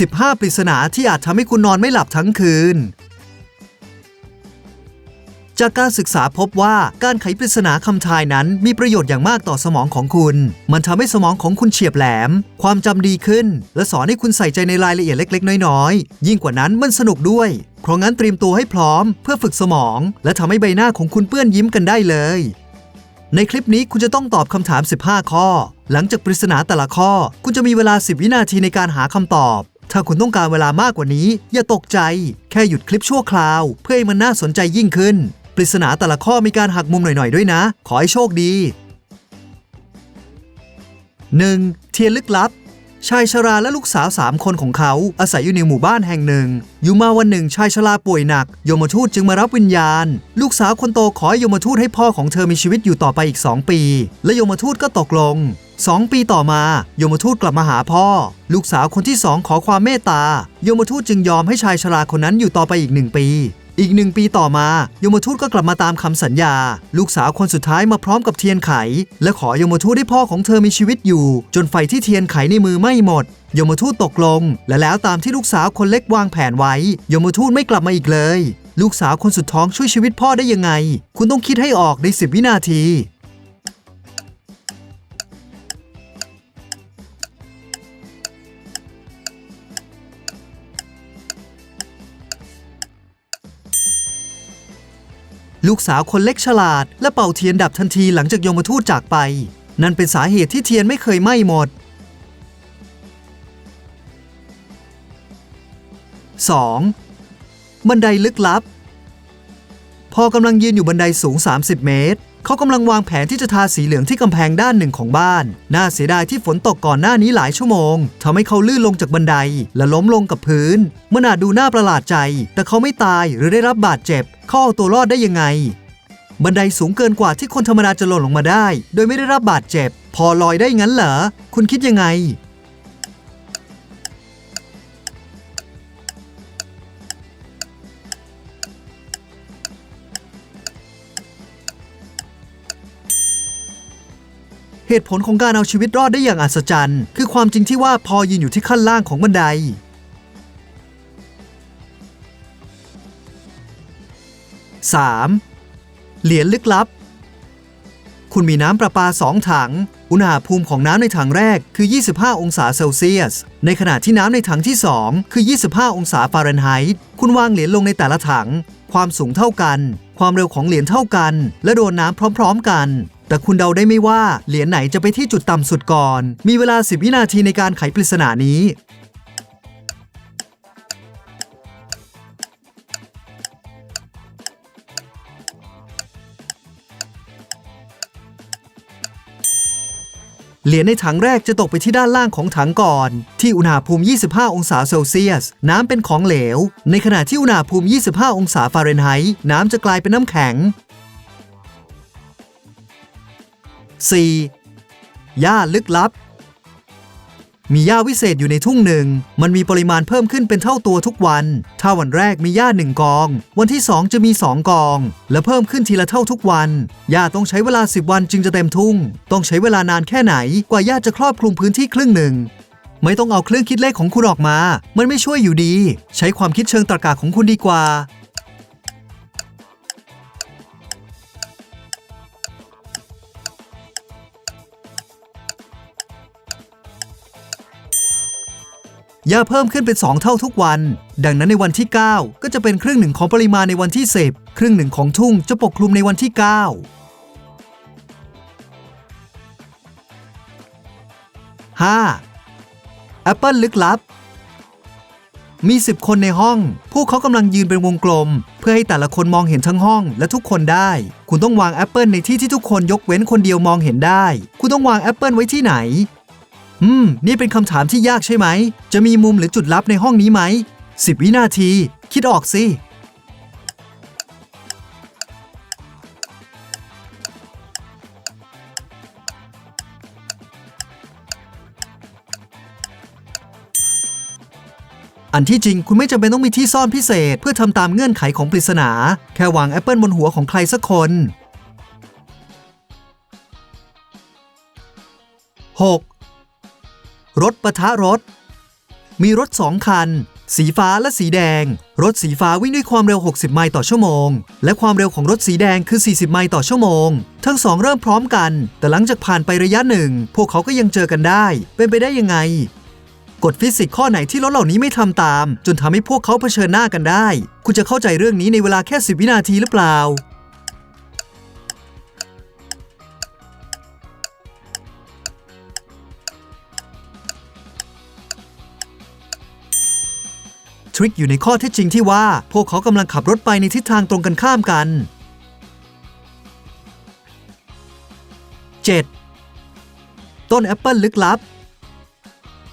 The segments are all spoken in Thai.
15 ปริศนาที่อาจทำให้คุณนอนไม่หลับทั้งคืน จากการศึกษาพบว่าการไขปริศนาคำทายนั้นมีประโยชน์อย่างมากต่อสมองของคุณ มันทำให้สมองของคุณเฉียบแหลม ความจำดีขึ้น และสอนให้คุณใส่ใจในรายละเอียดเล็ก ๆ น้อยๆ ยิ่งกว่านั้นมันสนุกด้วย เพราะงั้นเตรียมตัวให้พร้อม เพื่อฝึกสมอง และทำให้ใบหน้าของคุณเปื้อนยิ้มกันได้เลยในคลิปนี้คุณจะต้องตอบคำถาม 15 ข้อ หลังจากปริศนาแต่ละข้อ คุณจะมีเวลา 10 วินาทีในการหาคำตอบ ถ้าคุณต้องการเวลามากกว่านี้ อย่าตกใจ แค่หยุดคลิปชั่วคราว เพื่อให้มันน่าสนใจยิ่งขึ้น ปริศนาแต่ละข้อมีการหักมุมหน่อยๆด้วยนะ ขอให้โชคดี 1. เทียนลึกลับ ชายชราและลูกสาวสามคนของเขาอาศัยอยู่ในหมู่บ้านแห่งหนึ่ง อยู่มาวันหนึ่งชายชราป่วยหนัก ยมทูตจึงมารับวิญญาณ ลูกสาวคนโตขอให้ยมทูตให้พ่อของเธอมีชีวิตอยู่ต่อไปอีก2ปี และยมทูตก็ตกลง2ปีต่อมา ยมทูตกลับมาหาพ่อ ลูกสาวคนที่สองขอความเมตตายมทูตจึงยอมให้ชายชราคนนั้นอยู่ต่อไปอีกหนึ่งปี อีกหนึ่งปีต่อมายมทูตก็กลับมาตามคำสัญญา ลูกสาวคนสุดท้ายมาพร้อมกับเทียนไข และขอยมทูตให้พ่อของเธอมีชีวิตอยู่ จนไฟที่เทียนไขในมือไม่หมด ยมทูตตกลง และแล้วตามที่ลูกสาวคนเล็กวางแผนไว้ ยมทูตไม่กลับมาอีกเลย ลูกสาวคนสุดท้องช่วยชีวิตพ่อได้ยังไง คุณต้องคิดให้ออกใน10วินาที ลูกสาวคนเล็กฉลาด และเป่าเทียนดับทันทีหลังจากยมทูตจากไป นั่นเป็นสาเหตุที่เทียนไม่เคยไหม้หมด 2. บันไดลึกลับ พอกำลังยืนอยู่บันไดสูง 30 เมตร เขากำลังวางแผนที่จะทาสีเหลืองที่กำแพงด้านหนึ่งของบ้าน น่าเสียดายที่ฝนตกก่อนหน้านี้หลายชั่วโมงทำให้เขาลื่นลงจากบันได และล้มลงกับพื้นมันอาจดูน่าประหลาดใจ แต่เขาไม่ตายหรือได้รับบาดเจ็บเขาเอาตัวรอดได้ยังไง บันไดสูงเกินกว่าที่คนธรรมดาจะหล่นลงมาได้ โดยไม่ได้รับบาดเจ็บ พอลอยได้งั้นเหรอคุณคิดยังไง เหตุผลของการเอาชีวิตรอดได้อย่างอัศจรรย์ คือความจริงที่ว่าพอยืนอยู่ที่ขั้นล่างของบันได 3. เหรียญลึกลับ คุณมีน้ำประปา 2 ถัง อุณหภูมิของน้ำในถังแรกคือ 25 องศาเซลเซียส ในขณะที่น้ำในถังที่ 2 คือ 25 องศาฟาเรนไฮต์ คุณวางเหรียญลงในแต่ละถัง ความสูงเท่ากัน ความเร็วของเหรียญเท่ากัน และโดนน้ำพร้อม ๆ กัน แต่คุณเดาได้ไหมว่าเหรียญไหนจะไปที่จุดต่ำสุดก่อน มีเวลา 10 วินาทีในการไขปริศนานี้ เหรียญในถังแรกจะตกไปที่ด้านล่างของถังก่อน ที่อุณหภูมิ 25 องศาเซลเซียส น้ำเป็นของเหลว ในขณะที่อุณหภูมิ 25 องศาฟาเรนไฮต์น้ำจะกลายเป็นน้ำแข็ง 4. หญ้าลึกลับ มีหญ้าวิเศษอยู่ในทุ่งหนึ่ง มันมีปริมาณเพิ่มขึ้นเป็นเท่าตัวทุกวัน ถ้าวันแรกมีหญ้าหนึ่งกอง วันที่ 2 จะมี 2 กอง และเพิ่มขึ้นทีละเท่าทุกวัน หญ้าต้องใช้เวลา 10 วันจึงจะเต็มทุ่ง ต้องใช้เวลานานแค่ไหน กว่าหญ้าจะครอบคลุมพื้นที่ครึ่งหนึ่งไม่ต้องเอาเครื่องคิดเลขของคุณออกมา มันไม่ช่วยอยู่ดี ใช้ความคิดเชิงตรรกะของคุณดีกว่า ยาเพิ่มขึ้นเป็น 2 เท่าทุกวัน ดังนั้นในวันที่ 9 ก็จะเป็นครึ่งหนึ่งของปริมาณในวันที่ 10 ครึ่งหนึ่งของทุ่งจะปกคลุมในวันที่ 9 5. แอปเปิลลึกลับ มี 10 คนในห้อง พวกเขากำลังยืนเป็นวงกลม เพื่อให้แต่ละคนมองเห็นทั้งห้องและทุกคนได้ คุณต้องวางแอปเปิลในที่ที่ทุกคนยกเว้นคนเดียวมองเห็นได้ คุณต้องวางแอปเปิลไว้ที่ไหน อืม นี่เป็นคำถามที่ยากใช่ไหม จะมีมุมหรือจุดลับในห้องนี้ไหม 10 วินาที คิดออกสิ อันที่จริงคุณไม่จำเป็นต้องมีที่ซ่อนพิเศษ เพื่อทำตามเงื่อนไขของปริศนา แค่วางแอปเปิลบนหัวของใครสักคน 6. รถปะทะรถ มีรถสองคัน สีฟ้าและสีแดง รถสีฟ้าวิ่งด้วยความเร็ว 60 ไมล์ต่อชั่วโมง และความเร็วของรถสีแดงคือ 40 ไมล์ต่อชั่วโมง ทั้งสองเริ่มพร้อมกัน แต่หลังจากผ่านไประยะหนึ่ง พวกเขาก็ยังเจอกันได้ เป็นไปได้ยังไง กฎฟิสิกส์ข้อไหนที่รถเหล่านี้ไม่ทำตาม จนทำให้พวกเขาเผชิญหน้ากันได้ คุณจะเข้าใจเรื่องนี้ในเวลาแค่ 10 วินาทีหรือเปล่า ทริคอยู่ในข้อเท็จจริงที่ว่า พวกเขากำลังขับรถไปในทิศทางตรงกันข้ามกัน 7. ต้นแอปเปิลลึกลับ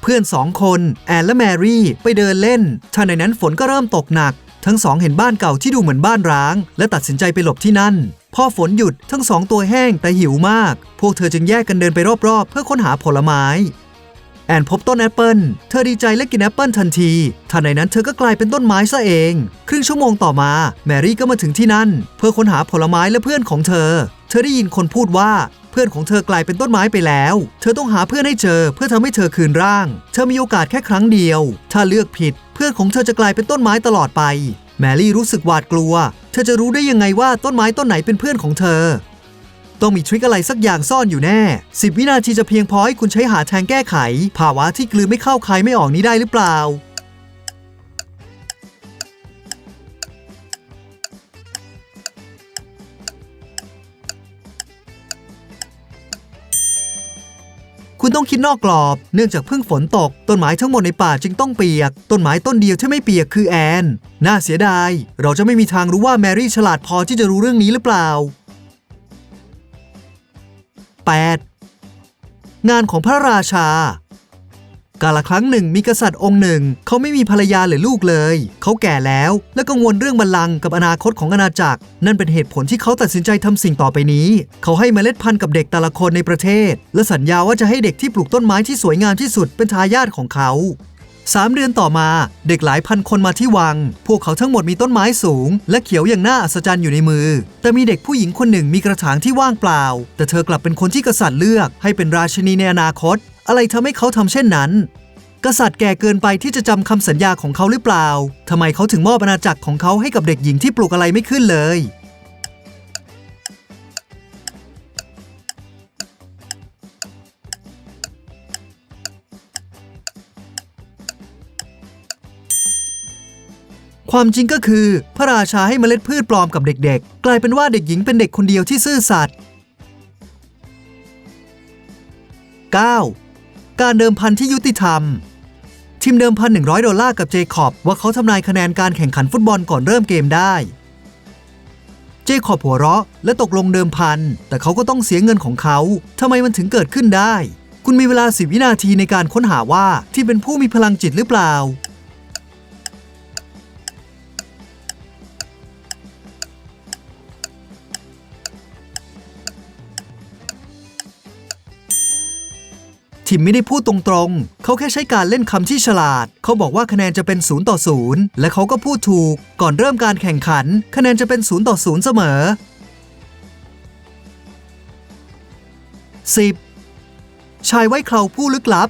เพื่อนสองคนแอนและแมรี่ไปเดินเล่นทันในนั้นฝนก็เริ่มตกหนัก ทั้งสองเห็นบ้านเก่าที่ดูเหมือนบ้านร้าง และตัดสินใจไปหลบที่นั่น พอฝนหยุดทั้งสองตัวแห้งแต่หิวมาก พวกเธอจึงแยกกันเดินไปรอบๆ เพื่อค้นหาผลไม้ แอนพบต้นแอปเปิลเธอดีใจและกินแอปเปิลทันทีทันในนั้นเธอก็กลายเป็นต้นไม้ซะเอง ครึ่งชั่วโมงต่อมา แมรี่ก็มาถึงที่นั่น เพื่อค้นหาผลไม้และเพื่อนของเธอ เธอได้ยินคนพูดว่าเพื่อนของเธอกลายเป็นต้นไม้ไปแล้ว เธอต้องหาเพื่อนให้เจอเพื่อทำให้เธอคืนร่าง เธอมีโอกาสแค่ครั้งเดียว ถ้าเลือกผิด เพื่อนของเธอจะกลายเป็นต้นไม้ตลอดไป แมรี่รู้สึกหวาดกลัว เธอจะรู้ได้ยังไงว่าต้นไม้ต้นไหนเป็นเพื่อนของเธอ ต้องมีทริคอะไรสักอย่างซ่อนอยู่แน่ 10 วินาทีจะเพียงพอให้คุณใช้หาทางแก้ไข ภาวะที่กลืนไม่เข้าคายไม่ออกนี้ได้หรือเปล่า คุณต้องคิดนอกกรอบ เนื่องจากเพิ่งฝนตก ต้นไม้ทั้งหมดในป่าจึงต้องเปียก ต้นไม้ต้นเดียวที่ไม่เปียกคือแอน น่าเสียดาย เราจะไม่มีทางรู้ว่าแมรี่ฉลาดพอที่จะรู้เรื่องนี้หรือเปล่า 8. งานของพระราชา กาลครั้งหนึ่งมีกษัตริย์องค์หนึ่ง เขาไม่มีภรรยาหรือลูกเลย เขาแก่แล้วและกังวลเรื่องบัลลังก์กับอนาคตของอาณาจักร นั่นเป็นเหตุผลที่เขาตัดสินใจทำสิ่งต่อไปนี้ เขาให้เมล็ดพันธุ์กับเด็กแต่ละคนในประเทศ และสัญญาว่าจะให้เด็กที่ปลูกต้นไม้ที่สวยงามที่สุดเป็นทายาทของเขา สามเดือนต่อมาเด็กหลายพันคนมาที่วัง พวกเขาทั้งหมดมีต้นไม้สูง และเขียวอย่างน่าอัศจรรย์อยู่ในมือ แต่มีเด็กผู้หญิงคนหนึ่งมีกระถางที่ว่างเปล่า แต่เธอกลับเป็นคนที่กษัตริย์เลือกให้เป็นราชินีในอนาคต อะไรทำให้เขาทำเช่นนั้น กษัตริย์แก่เกินไปที่จะจำคำสัญญาของเขาหรือเปล่าทำไมเขาถึงมอบอาณาจักรของเขาให้กับเด็กหญิงที่ปลูกอะไรไม่ขึ้นเลย ความจริงก็คือ พระราชาให้เมล็ดพืชปลอมกับเด็กๆ กลายเป็นว่าเด็กหญิงเป็นเด็กคนเดียวที่ซื่อสัตย์ 9. การเดิมพันที่ยุติธรรม ทีมเดิมพัน 100 ดอลลาร์กับเจคอบว่าเขาทำนายคะแนนการแข่งขันฟุตบอลก่อนเริ่มเกมได้ เจคอบหัวเราะและตกลงเดิมพัน แต่เขาก็ต้องเสียเงินของเขาทำไมมันถึงเกิดขึ้นได้ คุณมีเวลา 10 วินาทีในการค้นหาว่าที่เป็นผู้มีพลังจิตหรือเปล่า ทิมไม่ได้พูดตรงๆ เขาแค่ใช้การเล่นคำที่ฉลาด เขาบอกว่าคะแนนจะเป็น0ต่อ0และเขาก็พูดถูก ก่อนเริ่มการแข่งขัน คะแนนจะเป็น0ต่อ0เสมอ 10. ชายไว้เคราผู้ลึกลับ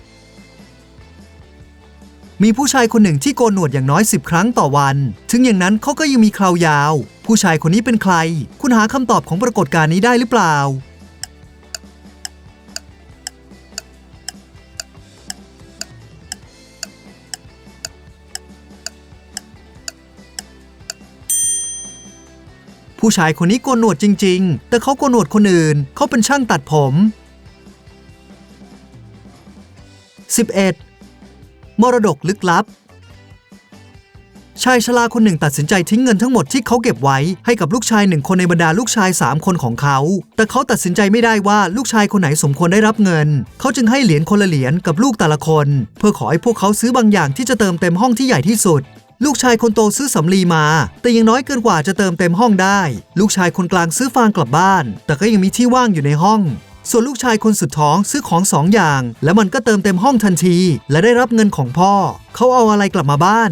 มีผู้ชายคนหนึ่งที่โกนหนวดอย่างน้อย 10 ครั้งต่อวัน ถึงอย่างนั้นเขาก็ยังมีเครายาว ผู้ชายคนนี้เป็นใคร คุณหาคำตอบของปรากฏการณ์นี้ได้หรือเปล่า ผู้ชายคนนี้โกนหนวดจริง ๆ แต่เขาโกนหนวดคนอื่น เขาเป็นช่างตัดผม 11. มรดกลึกลับ ชายชราคนหนึ่งตัดสินใจทิ้งเงินทั้งหมดที่เขาเก็บไว้ให้กับลูกชายหนึ่งคนในบรรดาลูกชาย 3 คนของเขา แต่เขาตัดสินใจไม่ได้ว่าลูกชายคนไหนสมควรได้รับเงิน เขาจึงให้เหรียญคนละเหรียญกับลูกแต่ละคน เพื่อขอให้พวกเขาซื้อบางอย่างที่จะเติมเต็มห้องที่ใหญ่ที่สุด ลูกชายคนโตซื้อสำลีมา แต่ยังน้อยเกินกว่าจะเติมเต็มห้องได้ ลูกชายคนกลางซื้อฟางกลับบ้าน แต่ก็ยังมีที่ว่างอยู่ในห้อง ส่วนลูกชายคนสุดท้องซื้อของสองอย่าง แล้วมันก็เติมเต็มห้องทันที และได้รับเงินของพ่อ เขาเอาอะไรกลับมาบ้าน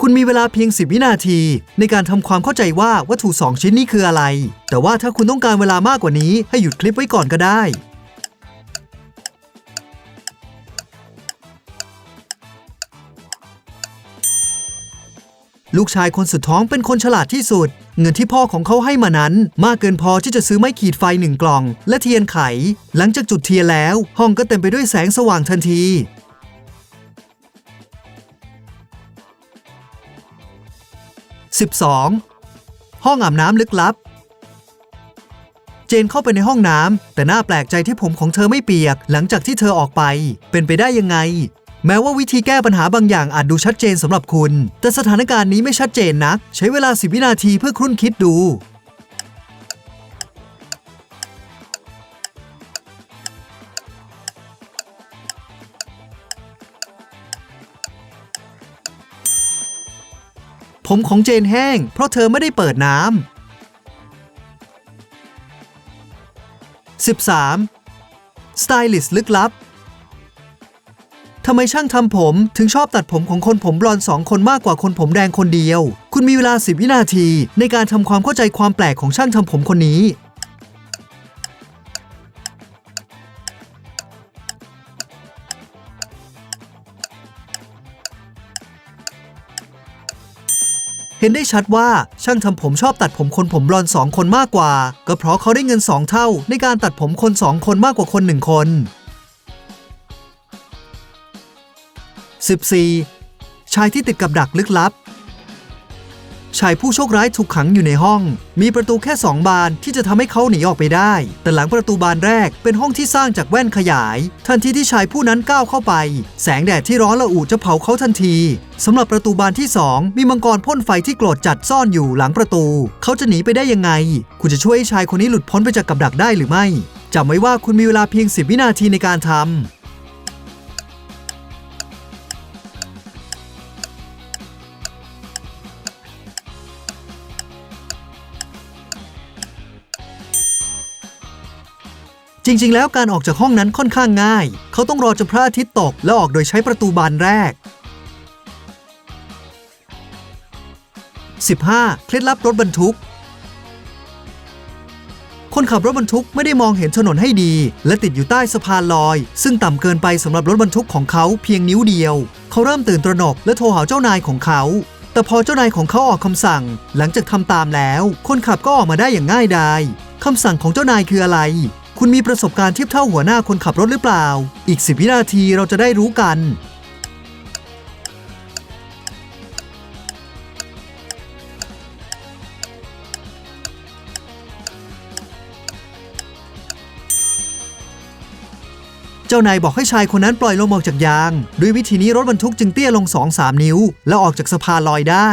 คุณมีเวลาเพียง 10 วินาที ในการทำความเข้าใจว่าวัตถุสองชิ้นนี้คืออะไร แต่ว่าถ้าคุณต้องการเวลามากกว่านี้ให้หยุดคลิปไว้ก่อนก็ได้ ลูกชายคนสุดท้องเป็นคนฉลาดที่สุด เงินที่พ่อของเขาให้มานั้น มากเกินพอที่จะซื้อไม้ขีดไฟหนึ่งกล่อง และเทียนไข หลังจากจุดเทียนแล้ว ห้องก็เต็มไปด้วยแสงสว่างทันที 12. ห้องอาบน้ำลึกลับ เจนเข้าไปในห้องน้ำแต่น่าแปลกใจที่ผมของเธอไม่เปียก หลังจากที่เธอออกไป เป็นไปได้ยังไง แม้ว่าวิธีแก้ปัญหาบางอย่างอาจดูชัดเจนสำหรับคุณ แต่สถานการณ์นี้ไม่ชัดเจนนัก ใช้เวลา 10 วินาทีเพื่อครุ่นคิดดู ผมของเจนแห้ง เพราะเธอไม่ได้เปิดน้ำ 13. สไตลิสต์ลึกลับ ทำไมช่างทำผมถึงชอบตัดผมของคนผมบลอนสองคนมากกว่าคนผมแดงคนเดียว คุณมีเวลา 10 วินาที ในการทำความเข้าใจความแปลกของช่างทำผมคนนี้ เห็นได้ชัดว่าช่างทำผมชอบตัดผมคนผมบลอนสองคนมากกว่า ก็เพราะเขาได้เงินสองเท่า ในการตัดผมคนสองคนมากกว่าคนหนึ่งคน 14. ชายที่ติดกับดักลึกลับ ชายผู้โชคร้ายถูกขังอยู่ในห้อง มีประตูแค่สองบานที่จะทำให้เขาหนีออกไปได้ แต่หลังประตูบานแรกเป็นห้องที่สร้างจากแว่นขยาย ทันทีที่ชายผู้นั้นก้าวเข้าไป แสงแดดที่ร้อนระอุจะเผาเขาทันทีสำหรับประตูบานที่สองมีมังกรพ่นไฟที่โกรธจัดซ่อนอยู่หลังประตู เขาจะหนีไปได้ยังไง คุณจะช่วยให้ชายคนนี้หลุดพ้นไปจากกับดักได้หรือไม่จำไว้ว่าคุณมีเวลาเพียง 10 วินาทีในการทำ จริง ๆ แล้วการออกจากห้องนั้นค่อนข้างง่าย เขาต้องรอจนพระอาทิตย์ตก แล้วออกโดยใช้ประตูบานแรก 15. เคล็ดลับรถบรรทุก คนขับรถบรรทุกไม่ได้มองเห็นถนนให้ดี และติดอยู่ใต้สะพานลอย ซึ่งต่ำเกินไปสำหรับรถบรรทุกของเขาเพียงนิ้วเดียว เขาเริ่มตื่นตระหนกและโทรหาเจ้านายของเขา แต่พอเจ้านายของเขาออกคำสั่ง หลังจากทำตามแล้ว คนขับก็ออกมาได้อย่างง่ายดายคำสั่งของเจ้านายคืออะไร คุณมีประสบการณ์เทียบเท่าหัวหน้าคนขับรถหรือเปล่า อีก 10 วินาทีเราจะได้รู้กัน เจ้านายบอกให้ชายคนนั้นปล่อยลงออกจากยาง ด้วยวิธีนี้รถบรรทุกจึงเตี้ยลง 2-3 นิ้ว แล้วออกจากสะพานลอยได้